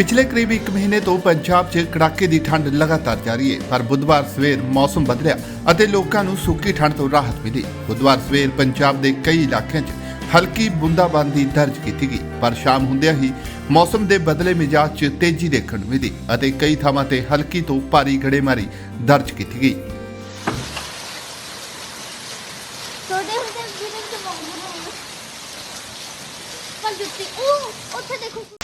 ਪਿਛਲੇ ਕਰੀਬ 1 ਮਹੀਨੇ ਤੋਂ ਪੰਜਾਬ 'ਚ ਕੜਾਕੇ ਦੀ ਠੰਡ ਲਗਾਤਾਰ ਜਾਰੀ ਹੈ, ਪਰ ਬੁੱਧਵਾਰ ਸਵੇਰ ਮੌਸਮ ਬਦਲਿਆ ਅਤੇ ਲੋਕਾਂ ਨੂੰ ਸੁੱਕੀ ਠੰਡ ਤੋਂ ਰਾਹਤ ਮਿਲੀ। ਬੁੱਧਵਾਰ ਸਵੇਰ ਪੰਜਾਬ ਦੇ ਕਈ ਇਲਾਕਿਆਂ 'ਚ ਹਲਕੀ ਬੂੰਦਾਬਾਂਦੀ ਦਰਜ ਕੀਤੀ ਗਈ, ਪਰ ਸ਼ਾਮ ਹੁੰਦਿਆਂ ਹੀ ਮੌਸਮ ਦੇ ਬਦਲੇ ਮਿਜਾਜ 'ਚ ਤੇਜ਼ੀ ਦੇਖਣ ਨੂੰ ਮਿਲੀ ਅਤੇ ਕਈ ਥਾਵਾਂ ਤੇ ਹਲਕੀ ਤੋਂ ਭਾਰੀ ਗੜੇਮਾਰੀ ਦਰਜ ਕੀਤੀ ਗਈ। ਛੋਟੇ ਹੁੰਦੇ ਵੀਰੇ ਤੇ ਬਹੁਤ ਪਰ ਜੁੱਤੀ ਉਹ ਉੱਥੇ ਦੇਖੋ।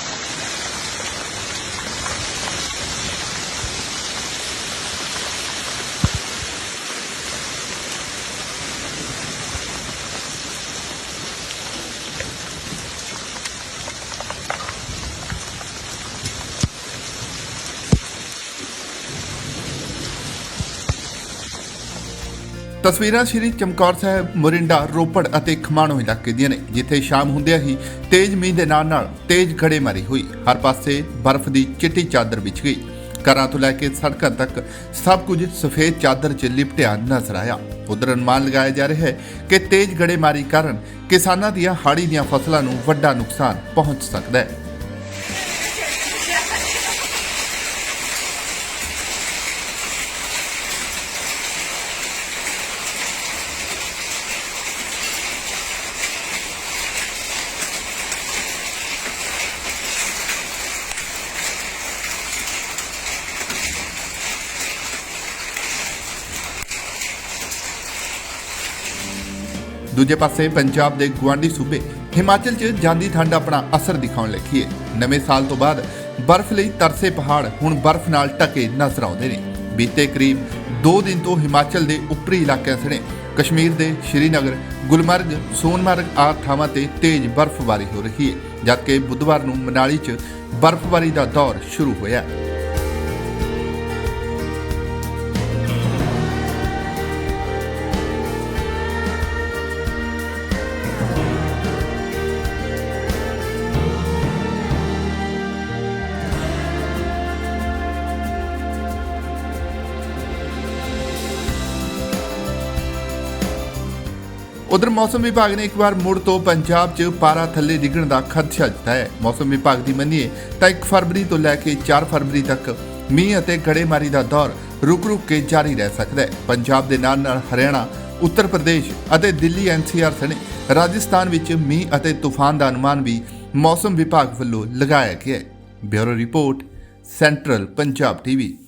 ਤਸਵੀਰਾਂ ਸ਼੍ਰੀ ਚਮਕੌਰ ਸਾਹਿਬ, ਮੋਰਿੰਡਾ, ਰੋਪੜ ਅਤੇ ਖਮਾਣੋ ਇਲਾਕੇ ਦੀਆਂ ਨੇ, ਜਿੱਥੇ ਸ਼ਾਮ ਹੁੰਦਿਆਂ ਹੀ ਤੇਜ਼ ਮੀਂਹ ਦੇ ਨਾਲ ਨਾਲ ਤੇਜ਼ ਗੜੇਮਾਰੀ ਹੋਈ। ਹਰ ਪਾਸੇ ਬਰਫ਼ ਦੀ ਚਿੱਟੀ ਚਾਦਰ ਵਿਛ ਗਈ। ਘਰਾਂ ਤੋਂ ਲੈ ਕੇ ਸੜਕਾਂ ਤੱਕ ਸਭ ਕੁਝ ਸਫੇਦ ਚਾਦਰ 'ਚ ਲਿਪਟਿਆ ਨਜ਼ਰ ਆਇਆ। ਉਧਰ ਅਨੁਮਾਨ ਲਗਾਇਆ ਜਾ ਰਿਹਾ ਹੈ ਕਿ ਤੇਜ਼ ਗੜੇਮਾਰੀ ਕਾਰਨ ਕਿਸਾਨਾਂ ਦੀਆਂ ਹਾੜੀ ਦੀਆਂ ਫਸਲਾਂ ਨੂੰ ਵੱਡਾ ਨੁਕਸਾਨ ਪਹੁੰਚ ਸਕਦਾ ਹੈ। ਦੂਜੇ ਪਾਸੇ ਪੰਜਾਬ ਦੇ ਗੁਆਂਢੀ ਸੂਬੇ ਹਿਮਾਚਲ 'ਚ ਜਾਂਦੀ ਠੰਡ ਆਪਣਾ ਅਸਰ ਦਿਖਾਉਣ ਲੱਗੀ ਹੈ। ਨਵੇਂ ਸਾਲ ਤੋਂ ਬਾਅਦ ਬਰਫ਼ ਲਈ ਤਰਸੇ ਪਹਾੜ ਹੁਣ ਬਰਫ਼ ਨਾਲ ਢਕੇ ਨਜ਼ਰ ਆਉਂਦੇ ਨੇ। ਬੀਤੇ ਕਰੀਬ 2 ਦਿਨ ਤੋਂ ਹਿਮਾਚਲ ਦੇ ਉੱਪਰੀ ਇਲਾਕਿਆਂ ਸਣੇ ਕਸ਼ਮੀਰ ਦੇ ਸ਼੍ਰੀਨਗਰ, ਗੁਲਮਰਗ, ਸੋਨਮਰਗ ਆਦਿ ਥਾਵਾਂ ਤੇ ਤੇਜ਼ ਬਰਫ਼ਬਾਰੀ ਹੋ ਰਹੀ ਹੈ, ਜਦਕਿ ਬੁੱਧਵਾਰ ਨੂੰ ਮਨਾਲੀ 'ਚ ਬਰਫ਼ਬਾਰੀ ਦਾ ਦੌਰ ਸ਼ੁਰੂ ਹੋਇਆ। ਉਧਰ ਮੌਸਮ ਵਿਭਾਗ ਨੇ ਇੱਕ ਵਾਰ ਮੁੜ ਤੋਂ ਪੰਜਾਬ 'ਚ ਪਾਰਾ ਥੱਲੇ ਡਿੱਗਣ ਦਾ ਖਦਸ਼ਾ ਜਤਾਇਆ ਹੈ। ਮੌਸਮ ਵਿਭਾਗ ਦੀ ਮੰਨੀਏ ਤਾਂ 1 ਫਰਵਰੀ ਤੋਂ ਲੈ ਕੇ 4 ਫਰਵਰੀ ਤੱਕ ਮੀਂਹ ਅਤੇ ਗੜੇਮਾਰੀ ਦਾ ਦੌਰ ਰੁਕ-ਰੁਕ ਕੇ ਜਾਰੀ ਰਹਿ ਸਕਦਾ ਹੈ। ਪੰਜਾਬ ਦੇ ਨਾਲ ਨਾਲ ਹਰਿਆਣਾ, ਉੱਤਰ ਪ੍ਰਦੇਸ਼ ਅਤੇ ਦਿੱਲੀ ਐਨਸੀਆਰ ਸਣੇ ਰਾਜਸਥਾਨ ਵਿੱਚ ਮੀਂਹ ਅਤੇ ਤੂਫਾਨ ਦਾ ਅਨੁਮਾਨ ਵੀ ਮੌਸਮ ਵਿਭਾਗ ਵੱਲੋਂ ਲਗਾਇਆ ਗਿਆ ਹੈ। Bureau report, central Punjab TV.